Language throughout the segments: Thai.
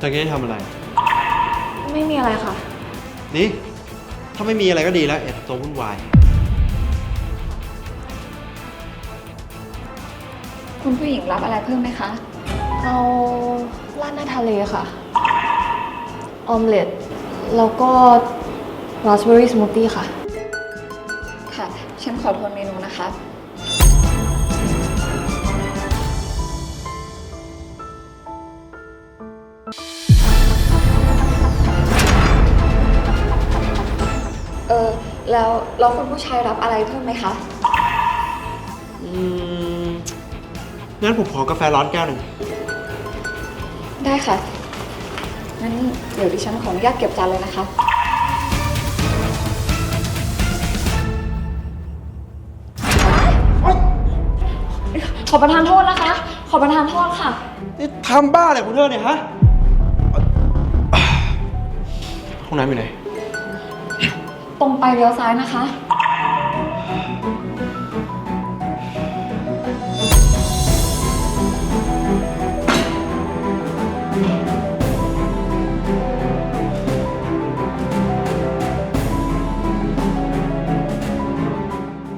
ตะกี้ทำอะไร ไม่มีอะไรค่ะ นี่ ถ้าไม่มีอะไรก็ดีแล้วอย่าทำตัววุ่นวาย คุณผู้หญิงรับอะไรเพิ่มไหมคะ เอาราดหน้าทะเลค่ะ ออมเล็ต แล้วก็ราสเบอร์รี่สมูทตี้ค่ะ ค่ะ ฉันขอทวนเมนูนะคะ แล้วแล้วคุณผู้ชายรับอะไรเพิ่มไหมคะ อืมงั้นผมขอกาแฟร้อนแก้วหนึ่ง ได้ค่ะ งั้นเดี๋ยวดิฉันขออนุญาตเก็บจานเลยนะคะ ขอประทานโทษนะคะ ขอประทานโทษค่ะ นี่ทำบ้าอะไรของเธอเนี่ยฮะอะห้องน้ำอยู่ไหน ตรงไปเลี้ยวซ้ายนะคะ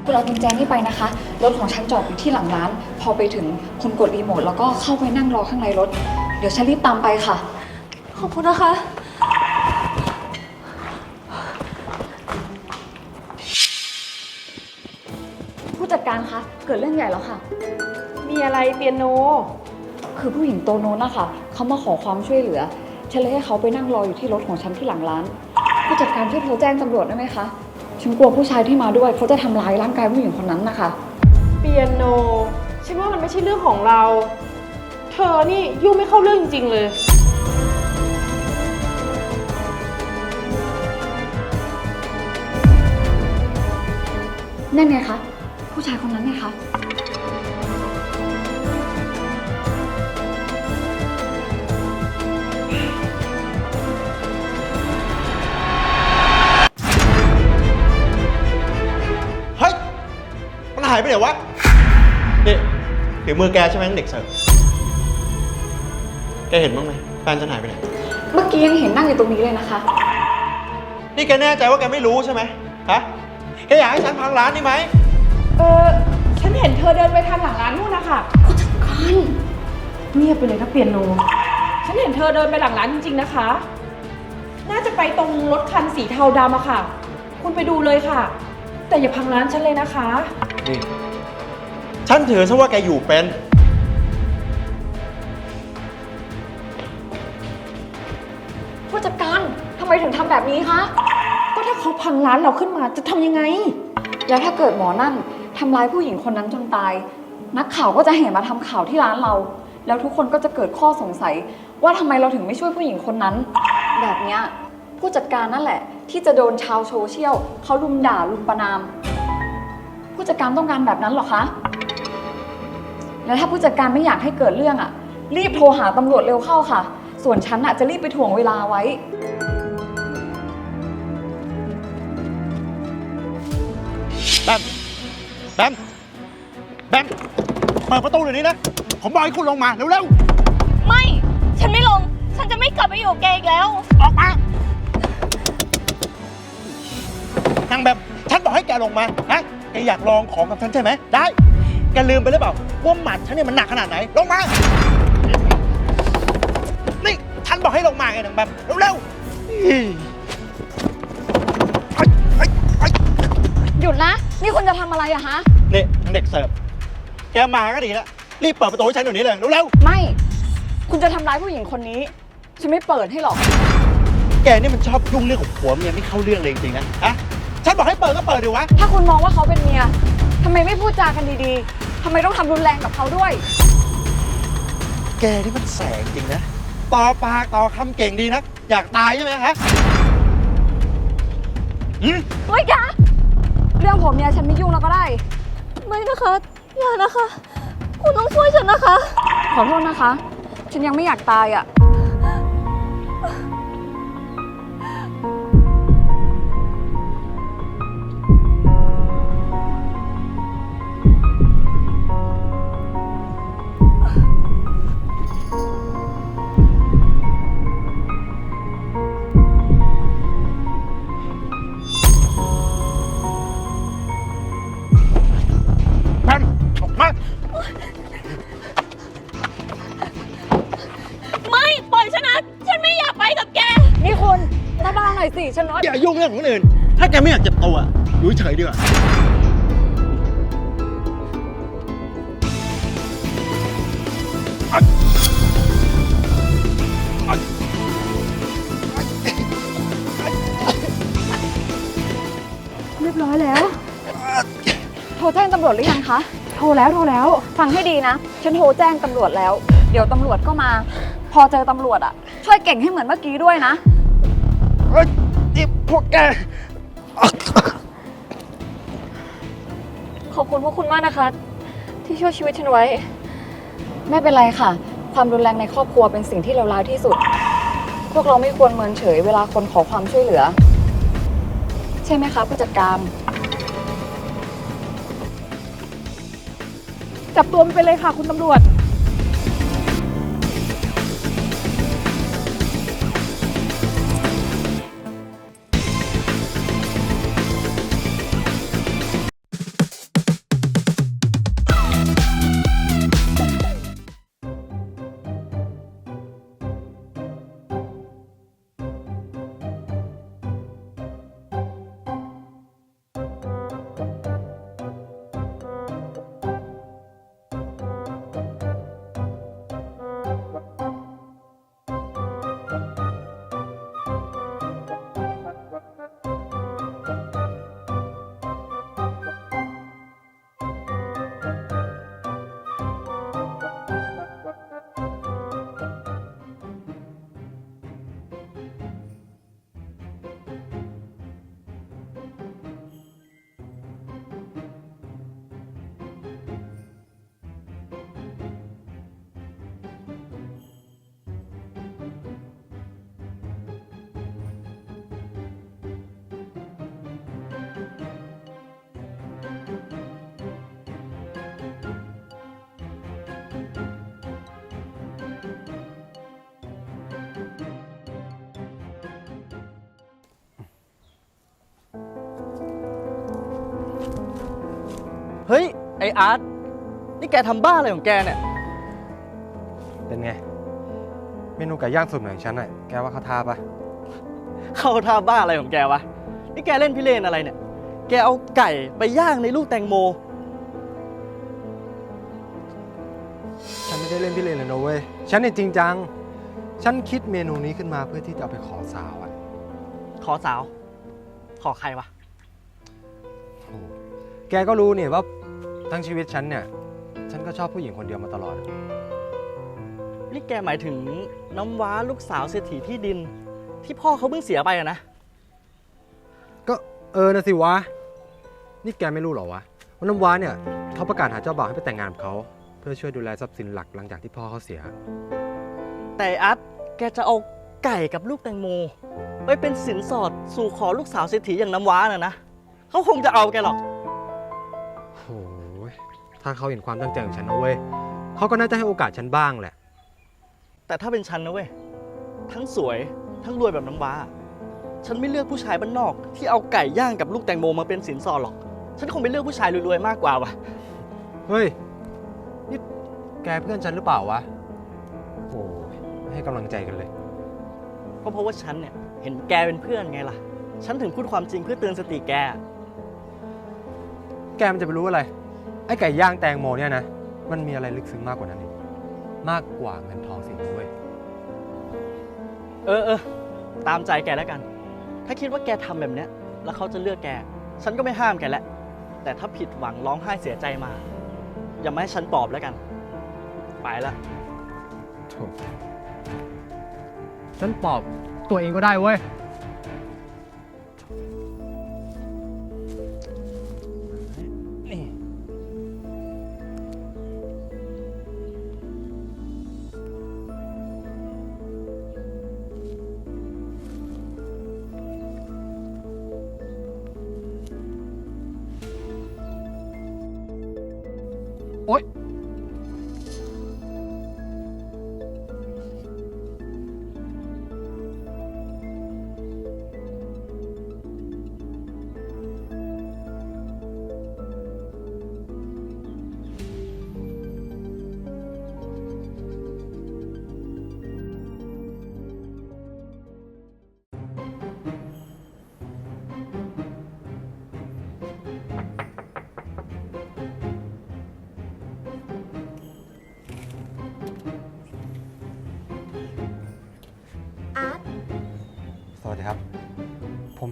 คุณเอากุญแจนี่ไปนะคะ รถของฉันจอดอยู่ที่หลังร้าน พอไปถึงคุณกดรีโมทแล้วก็เข้าไปนั่งรอข้างในรถ เดี๋ยวฉันรีบตามไปค่ะ ขอบคุณนะคะ การคะเกิดเรื่องใหญ่แล้วค่ะ มีอะไรเปียโน คือผู้หญิงโตโน้นนะคะเขามาขอความช่วยเหลือ ฉันเลยให้เขาไปนั่งรออยู่ที่รถของฉันที่หลังร้าน ผู้จัดการช่วยโทรแจ้งตำรวจได้ไหมคะ ฉันกลัวผู้ชายที่มาด้วยเขาจะทำร้ายร่างกายผู้หญิงคนนั้นนะคะ เปียโน ฉันว่ามันไม่ใช่เรื่องของเรา เธอนี่ยุ่งไม่เข้าเรื่องจริงๆเลย นั่นไงคะ ผู้ชายคนนั้นไงคะ เฮ้ย มันหายไปไหนวะ นี่ฝีมือแกใช่ไหมเด็กเสิร์ฟ แกเห็นบ้างไหมแฟนฉันหายไปไหน เมื่อกี้ยังเห็นนั่งอยู่ตรงนี้เลยนะคะ นี่แกแน่ใจว่าแกไม่รู้ใช่ไหมฮะ แกอยากให้ฉันพังร้านนี่ไหม เออฉันเห็นเธอเดินไปทางหลังร้านนู่นนะคะผู้จัดการเงียบไปเลยนะเปียโน ฉันเห็นเธอเดินไปหลังร้านจริง ๆนะคะ น่าจะไปตรงรถคันสีเทาดำอะค่ะ คุณไปดูเลยค่ะ แต่อย่าพังร้านฉันเลยนะคะ นี่ ฉันถือซะว่าแกอยู่เป็น ผู้จัดการทำไมถึงทำแบบนี้คะ ก็ถ้าเขาพังร้านเราขึ้นมาจะทำยังไง แล้วถ้าเกิดหมอนั่น ทำร้ายผู้หญิงคนนั้นจนตาย นักข่าวก็จะแห่มาทำข่าวที่ร้านเรา แล้วทุกคนก็จะเกิดข้อสงสัย ว่าทำไมเราถึงไม่ช่วยผู้หญิงคนนั้น แบบเนี้ยผู้จัดการนั่นแหละ ที่จะโดนชาวโซเชียลเขาลุมด่าลุมประนาม ผู้จัดการต้องการแบบนั้นเหรอคะ แล้วถ้าผู้จัดการไม่อยากให้เกิดเรื่องอะรีบโทรหาตำรวจเร็วเข้าค่ะ ส่วนฉันอะจะรีบไปถ่วงเวลาไว้ แบม แบม แบม เปิดประตูเดี๋ยวนี้นะ ผมบอกให้คุณลงมา เร็วไม่ ฉันไม่ลง ฉันจะไม่กลับไปอยู่กับแกอีกแล้ว ๆ ออกมา นางแบม ฉันบอกให้แกลงมานะแกอยากลองของกับฉันใช่ไหม ได้ แกลืมไปหรือเปล่าว่าหมัดฉันเนี่ยมันหนักขนาดไหน ลงมา นี่ ฉันบอกให้ลงมาไงนางแบม เร็วๆอี๋ไอ้ไอ้ไอ้หยุดนะ นี่คุณจะทำอะไรอะฮะ นี่นางเด็กเสิร์ฟ แกมาก็ดีแล้ว รีบเปิดประตูให้ฉันเดี๋ยวนี้เลยเร็วไม่ คุณจะทำร้ายผู้หญิงคนนี้ ฉันไม่เปิดให้หรอก ๆแกนี่มันชอบยุ่งเรื่องของผัวเมียไม่เข้าเรื่องเลยจริงๆนะฮะฉันบอกให้เปิดก็เปิดดิวะ ถ้าคุณมองว่าเขาเป็นเมียทำไมไม่พูดจากันดีๆทำไมต้องทำรุนแรงกับเขาด้วย แกนี่มันแสงจริงนะ ต่อปากต่อคำเก่งดีนะ อยากตายใช่ไหมฮะอืม เฮ้ยแก เรื่องผมเมียฉันไม่ยุ่งแล้วก็ได้ ไม่นะคะ อย่านะคะ คุณต้องช่วยฉันนะคะ ขอโทษนะคะ ฉันยังไม่อยากตายอะ ของคนอื่น ถ้าแกไม่อยากเจ็บตัวอยู่เฉยๆดีกว่า เรียบร้อยแล้ว โทรแจ้งตำรวจหรือยังคะ โทรแล้วโทรแล้ว ฟังให้ดีนะ ฉันโทรแจ้งตำรวจแล้ว เดี๋ยวตำรวจก็มา พอเจอตำรวจอะช่วยเก่งให้เหมือนเมื่อกี้ด้วยนะเฮ้ยนี่ พวกแก ขอบคุณพวกคุณมากนะคะ ที่ช่วยชีวิตฉันไว้ ไม่เป็นไรค่ะ ความรุนแรงในครอบครัวเป็นสิ่งที่เลวร้ายที่สุด พวกเราไม่ควรเมินเฉยเวลาคนขอความช่วยเหลือ ใช่ไหมคะผู้จัดการ จับตัวมันไปเลยค่ะคุณตำรวจ เฮ้ย ไออาร์ตนี่แกทำบ้าอะไรของแกเนี่ย เป็นไง เมนูไก่ย่างสูตรใหม่ของฉันน่ะแกว่าเขาทาปะเข้าท่าบ้าอะไรของแกวะ นี่แกเล่นพิเรนอะไรเนี่ย แกเอาไก่ไปย่างในลูกแตงโม ฉันไม่ได้เล่นพี่เลนเลยนะเว้ย ฉันเนี่ยจริงจัง ฉันคิดเมนูนี้ขึ้นมาเพื่อที่จะเอาไปขอสาวอะขอสาว ขอใครวะ โอ้ แกก็รู้เนี่ยว่าทั้งชีวิตฉันเนี่ย ฉันก็ชอบผู้หญิงคนเดียวมาตลอด นี่แกหมายถึงน้ำว้าลูกสาวเศรษฐีที่ดิน ที่พ่อเขาเพิ่งเสียไปอะนะ ก็เออนะสิวะ นี่แกไม่รู้เหรอวะว่าน้ำว้าเนี่ยเขาประกาศหาเจ้าบ่าวให้ไปแต่งงานกับเขาเพื่อช่วยดูแลทรัพย์สินหลักหลังจากที่พ่อเขาเสีย แต่ไอ้อาร์ตแกจะเอาไก่กับลูกแตงโมไปเป็นสินสอดสู่ขอลูกสาวเศรษฐีอย่างน้ำว้าน่ะนะเขาคงจะเอาแกหรอกโอ้ย ถ้าเขาเห็นความตั้งใจของฉันนะเว้ยเขาก็น่าจะให้โอกาสฉันบ้างแหละ แต่ถ้าเป็นฉันนะเว้ย ทั้งสวยทั้งรวยแบบน้ำว้า ฉันไม่เลือกผู้ชายบ้านนอก ที่เอาไก่ย่างกับลูกแตงโมมาเป็นสินสอดหรอก ฉันคงไปเลือกผู้ชายรวยๆมากกว่าว่ะ เฮ้ย นี่แกเพื่อนฉันหรือเปล่าวะ โอ้ยไม่ให้กำลังใจกันเลย ก็เพราะว่าฉันเนี่ยเห็นแกเป็นเพื่อนไงล่ะ ฉันถึงพูดความจริงเพื่อเตือนสติแก แกมันจะไปรู้อะไร ไอ้ไก่ย่างแตงโมเนี่ยนะ มันมีอะไรลึกซึ้งมากกว่านั้นอีกมากกว่าเงินทองสินะเว้ย เออเออตามใจแกแล้วกัน ถ้าคิดว่าแกทำแบบเนี้ย แล้วเขาจะเลือกแก ฉันก็ไม่ห้ามแกแล้วแต่ถ้าผิดหวังร้องไห้เสียใจมา อย่ามาให้ฉันปลอบแล้วกัน ไปละโถฉันปอบตัวเองก็ได้เว้ย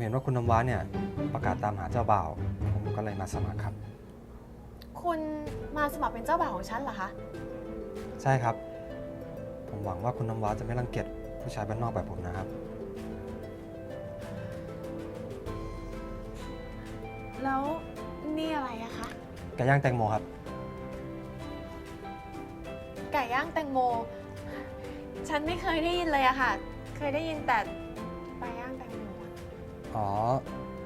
เห็นว่าคุณน้ำว้าเนี่ยประกาศตามหาเจ้าบ่าว ผมก็เลยมาสมัครครับ คุณมาสมัครเป็นเจ้าบ่าวของฉันเหรอคะ ใช่ครับ ผมหวังว่าคุณน้ำว้าจะไม่รังเกียจผู้ชายบ้านนอกแบบผมนะครับ แล้วนี่อะไรอะคะ ไก่ย่างแตงโมครับ ไก่ย่างแตงโม ฉันไม่เคยได้ยินเลยอะค่ะ เคยได้ยินแต่ อ๋อ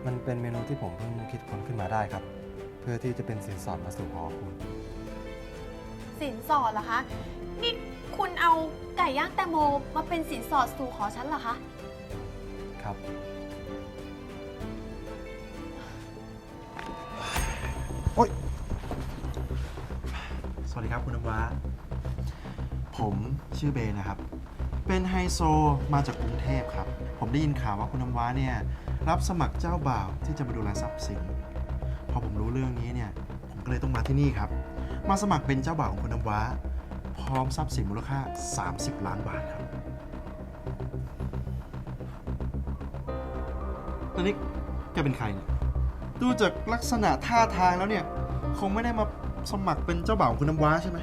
มันเป็นเมนูที่ผมเพิ่งคิดค้นขึ้นมาได้ครับ เพื่อที่จะเป็นสินสอดมาสู่หอคุณ สินสอดเหรอคะ นี่คุณเอาไก่ย่างแตงโมมาเป็นสินสอดสู่ขอฉันเหรอคะ ครับ สวัสดีครับ คุณน้ำว้า ผมชื่อเบย์นะครับ เป็นไฮโซมาจากกรุงเทพครับ ผมได้ยินข่าวว่าคุณน้ำว้าเนี่ย รับสมัครเจ้าบ่าวที่จะมาดูแลทรัพย์สิน พอผมรู้เรื่องนี้เนี่ย ผมก็เลยต้องมาที่นี่ครับ มาสมัครเป็นเจ้าบ่าวของคุณน้ำว้า พร้อมทรัพย์สินมูลค่า 30 ล้านบาทครับตอนนี้แกเป็นใครเนี่ย ดูจากลักษณะท่าทางแล้วเนี่ย คงไม่ได้มาสมัครเป็นเจ้าบ่าวของคุณน้ำว้าใช่ไหม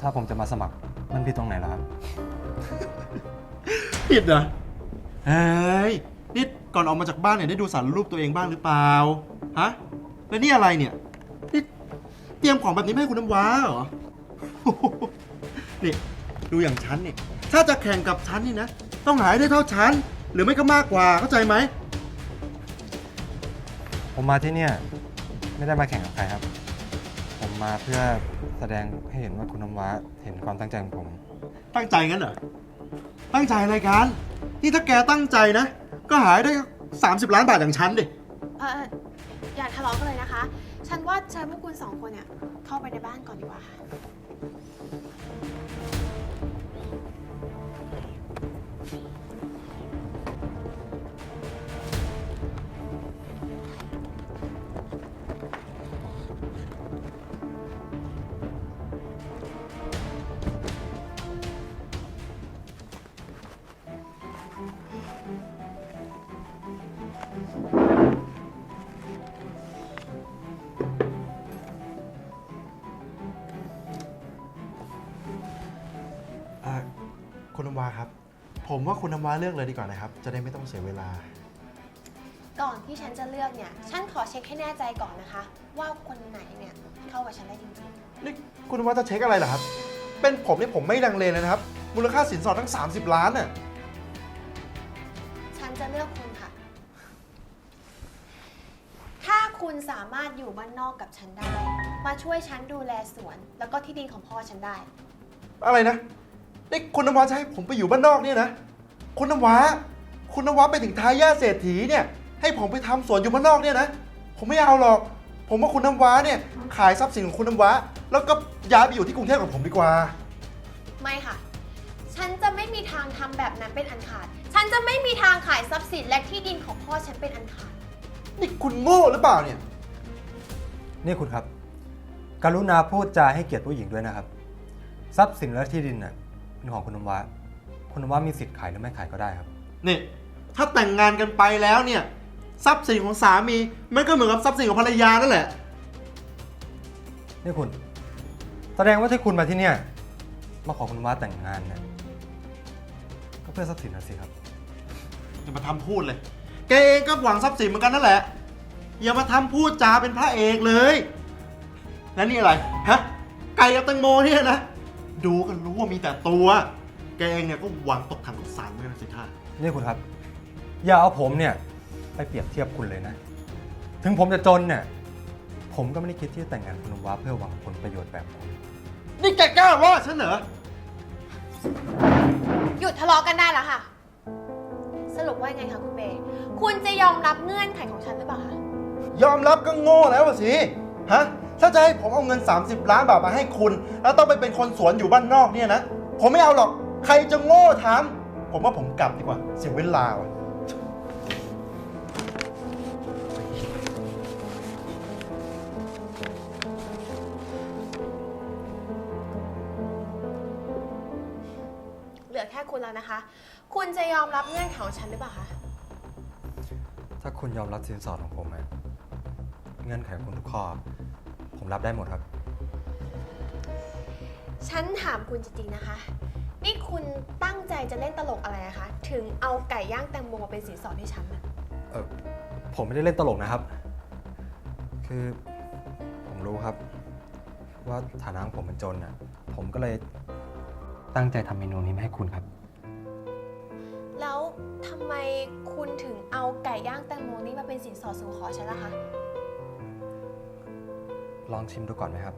ถ้าผมจะมาสมัครมันผิดตรงไหนล่ะครับ ผิดเหรอ เฮ้ยนี่ก่อนออกมาจากบ้านเนี่ยได้ดูสารรูปตัวเองบ้างหรือเปล่า ฮะ แล้วนี่อะไรเนี่ย นี่เตรียมของแบบนี้ไม่ให้คุณน้ำว้าเหรอ นี่ดูอย่างฉันเนี่ย ถ้าจะแข่งกับฉันนี่นะ ต้องหายได้เท่าฉัน หรือไม่ก็มากกว่า เข้าใจไหม ผมมาที่เนี่ยไม่ได้มาแข่งกับใครครับ ผมมาเพื่อแสดงให้เห็นว่าคุณน้ำว้าเห็นความตั้งใจของผม ตั้งใจงั้นเหรอ ตั้งใจอะไรกันนี่ถ้าแกตั้งใจนะ ก็หายได้ 30 ล้านบาทอย่างฉันดิ เอออย่าทะเลาะกันเลยนะคะ ฉันว่าเชิญพวกคุณสองคนเนี่ยเข้าไปในบ้านก่อนดีกว่าค่ะ ว่าคุณน้ำว้าเลือกเลยดีกว่านะครับ จะได้ไม่ต้องเสียเวลา ก่อนที่ฉันจะเลือกเนี่ย ฉันขอเช็คให้แน่ใจก่อนนะคะ ว่าคนไหนเนี่ยเข้ากับฉันได้จริงนี่คุณน้ำว้าจะเช็คอะไรเหรอครับ เป็นผมเนี่ยผมไม่ลังเลเลยนะครับ มูลค่าสินสอดทั้ง 30 ล้านน่ะ ๆ ฉันจะเลือกคุณค่ะ ถ้าคุณสามารถอยู่บ้านนอกกับฉันได้ มาช่วยฉันดูแลสวน แล้วก็ที่ดินของพ่อฉันได้ อะไรนะนี่คุณน้ำว้าจะให้ผมไปอยู่บ้านนอกเนี่ยนะ คุณน้ำว้าคุณน้ำว้าไปถึงทายาทเศรษฐีเนี่ย ให้ผมไปทำสวนอยู่บ้านนอกเนี่ยนะ ผมไม่เอาหรอก ผมว่าคุณน้ำว้าเนี่ย ขายทรัพย์สินของคุณน้ำว้า แล้วก็ย้ายไปอยู่ที่กรุงเทพกับผมดีกว่า ไม่ค่ะ ฉันจะไม่มีทางทำแบบนั้นเป็นอันขาด ฉันจะไม่มีทางขายทรัพย์สินและที่ดินของพ่อฉันเป็นอันขาด นี่คุณโง่หรือเปล่าเนี่ย นี่คุณครับ กรุณาพูดจาให้เกียรติผู้หญิงด้วยนะครับ ทรัพย์สินและที่ดินน่ะเป็นของคุณน้ำว้า คุณน้ำว้ามีสิทธิ์ขายหรือไม่ขายก็ได้ครับ นี่ ถ้าแต่งงานกันไปแล้วเนี่ย ทรัพย์สินของสามีมันก็เหมือนกับทรัพย์สินของภรรยานั่นแหละ นี่คุณ แสดงว่าที่คุณมาที่เนี่ยมาขอคุณน้ำว้าแต่งงานเนี่ยก็เพื่อทรัพย์สินนะสิครับ อย่ามาทำพูดเลย แกเองก็หวังทรัพย์สินเหมือนกันนั่นแหละ อย่ามาทำพูดจาเป็นพระเอกเลย แล้วนี่อะไร ฮะ ไก่กับแตังโมเนี่ยนะ ดูกันรู้ว่ามีแต่ตัว แกเองเนี่ยก็หวังตกถังตกสารเหมือนกันสิท่านี่คุณครับ อย่าเอาผมเนี่ยไปเปรียบเทียบคุณเลยนะ ถึงผมจะจนเนี่ย ผมก็ไม่ได้คิดที่จะแต่งงานกับคุณน้ำว้าเพื่อหวังผลประโยชน์แบบคุณนี่แกกล้าว่าฉันเหรอ หยุดทะเลาะกันได้แล้วค่ะ สรุปว่ายังไงคะคุณเบย์คุณจะยอมรับเงื่อนไขของฉันหรือเปล่าคะ ยอมรับก็โง่แล้วอะสิ ฮะ ถ้าจะให้ผมเอาเงิน 30 ล้านบาทมาให้คุณ แล้วต้องไปเป็นคนสวนอยู่บ้านนอกเนี่ยนะ ผมไม่เอาหรอก ใครจะโง่ทำผมว่าผมกลับดีกว่า เสียเวลาว่ะเหลือแค่คุณแล้วนะคะ คุณจะยอมรับเงื่อนไขของฉันหรือเปล่าคะ ถ้าคุณยอมรับสินสอดของผมอะเงื่อนไขของคุณทุกข้อ ผมรับได้หมดครับ ฉันถามคุณจริงๆนะคะ นี่คุณตั้งใจจะเล่นตลกอะไรอะคะ ถึงเอาไก่ย่างแตงโมมาเป็นสินสอดให้ฉันนะเออผมไม่ได้เล่นตลกนะครับ คือผมรู้ครับ ว่าฐานะของผมมันจนอะ ผมก็เลยตั้งใจทำเมนูนี้มาให้คุณครับ แล้วทำไมคุณถึงเอาไก่ย่างแตงโมนี้มาเป็นสินสอดสู่ขอฉันล่ะคะ ลองชิมดูก่อนไหมครับ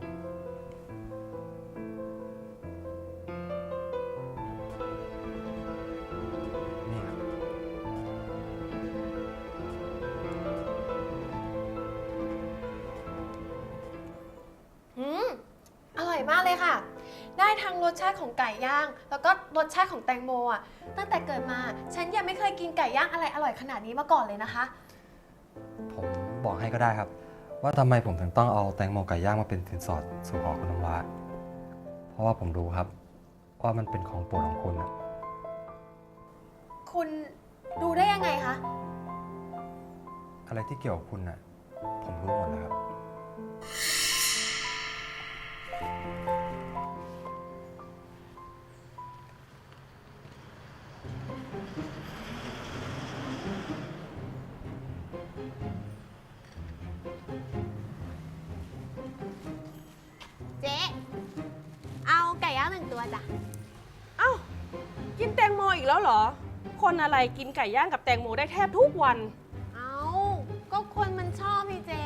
ได้ทั้งรสชาติของไก่ย่าง แล้วก็รสชาติของแตงโมอะตั้งแต่เกิดมา ฉันยังไม่เคยกินไก่ย่างอะไรอร่อยขนาดนี้มาก่อนเลยนะคะ ผมบอกให้ก็ได้ครับ ว่าทำไมผมถึงต้องเอาแตงโมไก่ย่างมาเป็นสินสอดสู่ขอคุณน้ำว้าเพราะว่าผมรู้ครับว่ามันเป็นของโปรดของคุณอะคุณดูได้ยังไงคะอะไรที่เกี่ยวกับคุณอะผมรู้หมดเลยครับ เอาไก่ย่างหนึ่งตัวจ้ะ เอ้า กินแตงโมอีกแล้วเหรอ คนอะไรกินไก่ย่างกับแตงโมได้แทบทุกวัน เอาก็คนมันชอบนี่เจ๊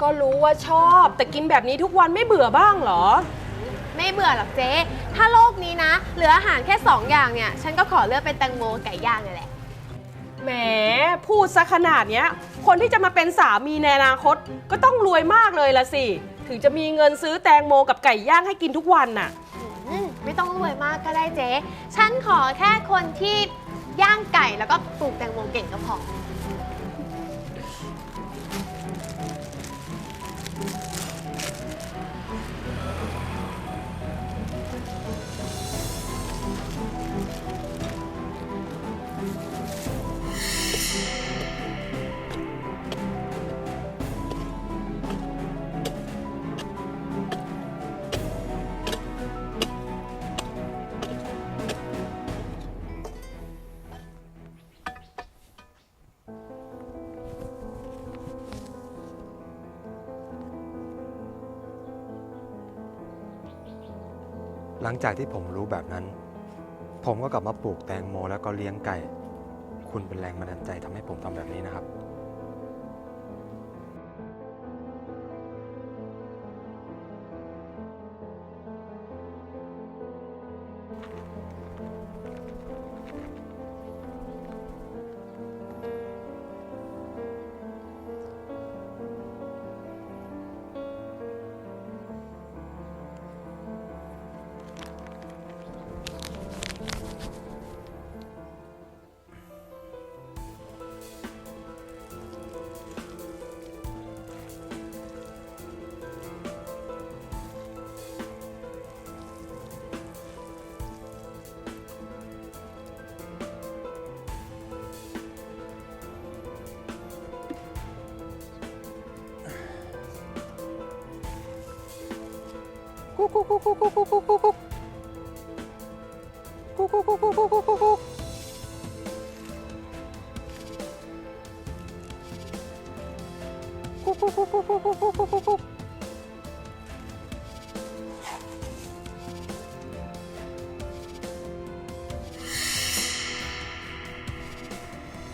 ก็รู้ว่าชอบ แต่กินแบบนี้ทุกวันไม่เบื่อบ้างเหรอ ไม่เบื่อหรอกเจ๊ ถ้าโลกนี้นะ เหลืออาหารแค่สองอย่างเนี่ย ฉันก็ขอเลือกเป็นแตงโมกับไก่ย่างนี่แหละ แหมพูดซะขนาดเนี้ย คนที่จะมาเป็นสามีในอนาคตก็ต้องรวยมากเลยละสิ ถึงจะมีเงินซื้อแตงโมกับไก่ย่างให้กินทุกวันน่ะ อืมไม่ต้องรวยมากก็ได้เจ๊ ฉันขอแค่คนที่ย่างไก่แล้วก็ปลูกแตงโมเก่งก็พอ หลังจากที่ผมรู้แบบนั้น ผมก็กลับมาปลูกแตงโมแล้วก็เลี้ยงไก่ คุณเป็นแรงบันดาลใจทำให้ผมทำแบบนี้นะครับ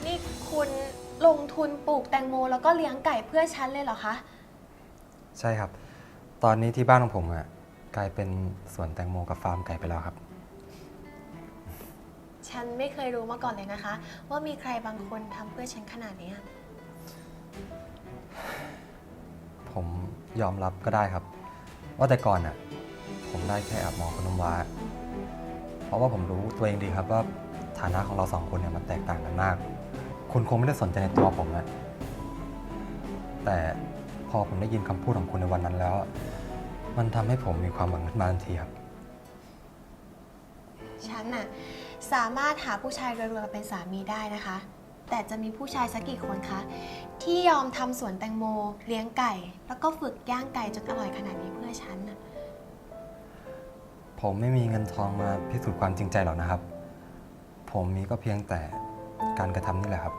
นี่คุณลงทุนปลูกแตงโมแล้วก็เลี้ยงไก่เพื่อฉันเลยเหรอคะ ใช่ครับ ตอนนี้ที่บ้านของผมอะ กลายเป็นสวนแตงโมกับฟาร์มไก่ไปแล้วครับ ฉันไม่เคยรู้มาก่อนเลยนะคะ ว่ามีใครบางคนทำเพื่อฉันขนาดนี้ผมยอมรับก็ได้ครับ ว่าแต่ก่อนอะผมได้แค่แอบมองคุณน้ำว้าเพราะว่าผมรู้ตัวเองดีครับว่าฐานะของเราสองคนเนี่ยมันแตกต่างกันมาก คุณคงไม่ได้สนใจในตัวผมนะแต่พอผมได้ยินคำพูดของคุณในวันนั้นแล้ว มันทำให้ผมมีความหวังขึ้นมาทันทีครับ ฉันน่ะสามารถหาผู้ชายรวยๆมาเป็นสามีได้นะคะ แต่จะมีผู้ชายสักกี่คนคะ ที่ยอมทำสวนแตงโม เลี้ยงไก่ แล้วก็ฝึกย่างไก่จนอร่อยขนาดนี้เพื่อฉันน่ะผมไม่มีเงินทองมาพิสูจน์ความจริงใจหรอกนะครับ ผมมีก็เพียงแต่การกระทำนี่แหละครับ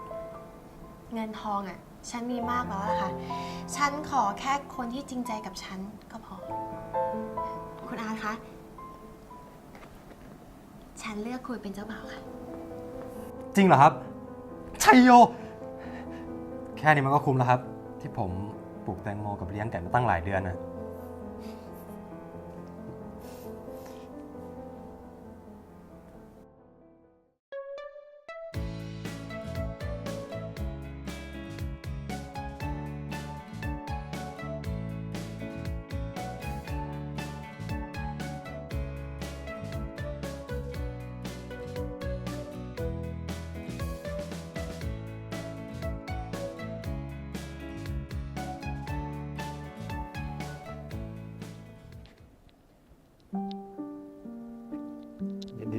เงินทองอะ่ะ ฉันมีมากแล้วอะค่ะ ฉันขอแค่คนที่จริงใจกับฉันก็พอ คุณอาร์ตคะ ฉันเลือกคุณเป็นเจ้าบ่าวค่ะ จริงเหรอครับ ชัยโย แค่นี้มันก็คุ้มแล้วครับ ที่ผมปลูกแตงโมกับเลี้ยงไก่มาตั้งหลายเดือนนะ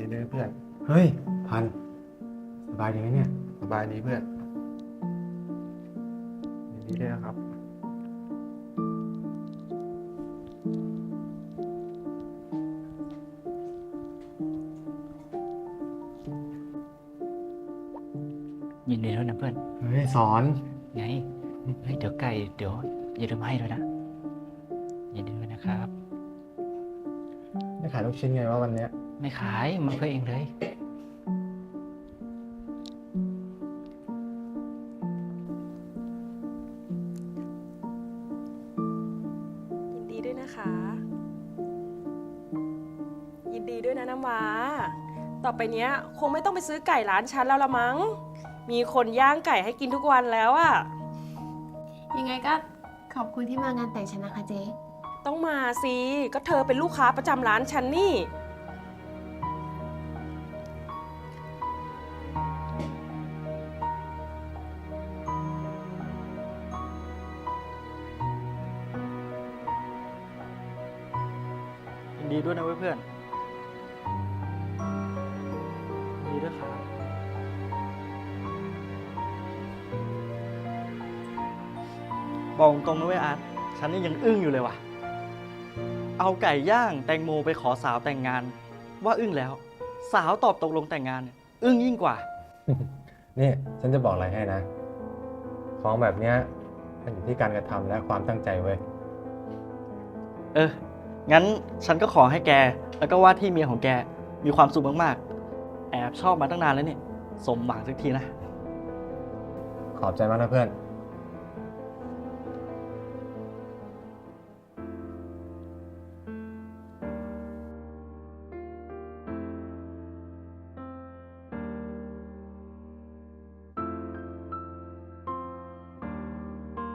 ยินดีด้วยเพื่อน เฮ้ย พัน สบายดีไหมเนี่ย สบายดีเพื่อนยินดีด้วยนะครับ ยินดีด้วยนะเพื่อน เฮ้ย สอน ไงเฮ้ยเดี๋ยวไก่เดี๋ยวอย่าลืมให้ด้วยนะยินดีด้วยนะครับไม่ขายลูกชิ้นไงว่าวันเนี้ย ไม่ขายมาเพื่อเองเลย ยินดีด้วยนะคะ ยินดีด้วยนะน้ำว้า ต่อไปเนี้ยคงไม่ต้องไปซื้อไก่ร้านฉันแล้วละมั้ง มีคนย่างไก่ให้กินทุกวันแล้วอะ ยังไงก็ขอบคุณที่มางานแต่งฉันนะคะเจ๊ ต้องมาสิ ก็เธอเป็นลูกค้าประจำร้านฉันนี่ บอกตรงนะเว้ยอาร์ตฉันนี่ยังอึ้งอยู่เลยว่ะ เอาไก่ย่างแตงโมไปขอสาวแต่งงาน ว่าอึ้งแล้ว สาวตอบตกลงแต่งงานเนี่ยอึ้งยิ่งกว่า นี่ฉันจะบอกอะไรให้นะ ของแบบเนี้ยมันอยู่ที่การกระทำและความตั้งใจเว้ย เออ งั้นฉันก็ขอให้แก แล้วก็ว่าที่เมียของแกมีความสุขมากๆ แอบชอบมาตั้งนานแล้วเนี่ย สมหวังสักทีนะ ขอบใจมากนะเพื่อน